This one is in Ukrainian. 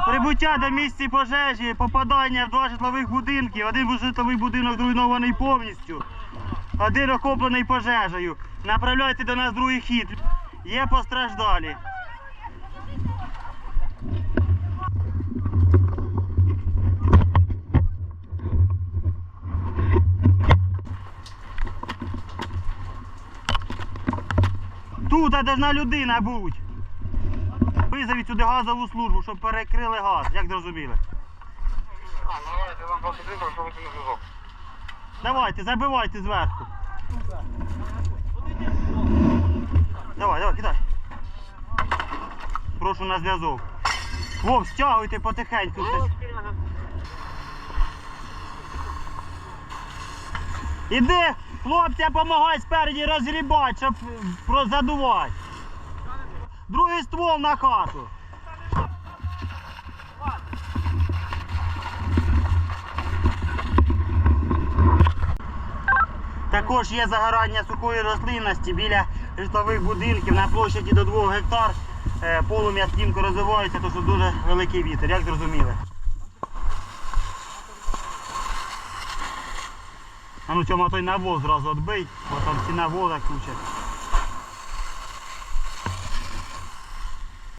Прибуття до місця пожежі, попадання в два житлових будинки. Один житловий будинок зруйнований повністю, один охоплений пожежею. Направляйте до нас другий хід. Є постраждалі. Тут должна людина бути. Визовіть сюди газову службу, щоб перекрили газ. Як зрозуміли? А, давайте вам посадимо, що ви на зв'язок. Давайте, забивайте зверху. Давай, давай, кидай. Прошу на зв'язок. Вов, стягуйте потихеньку. Іди, хлопця, помагай спереді розгрібати, щоб прозадувати. Другий ствол на хату. Також є загорання сухої рослинності біля житлових будинків на площаді до 2 гектар. Е, Полум'я стрімко розвивається, тому що дуже великий вітер, як зрозуміли. А ну чому той навоз зразу відбий, бо там ціна вода куча.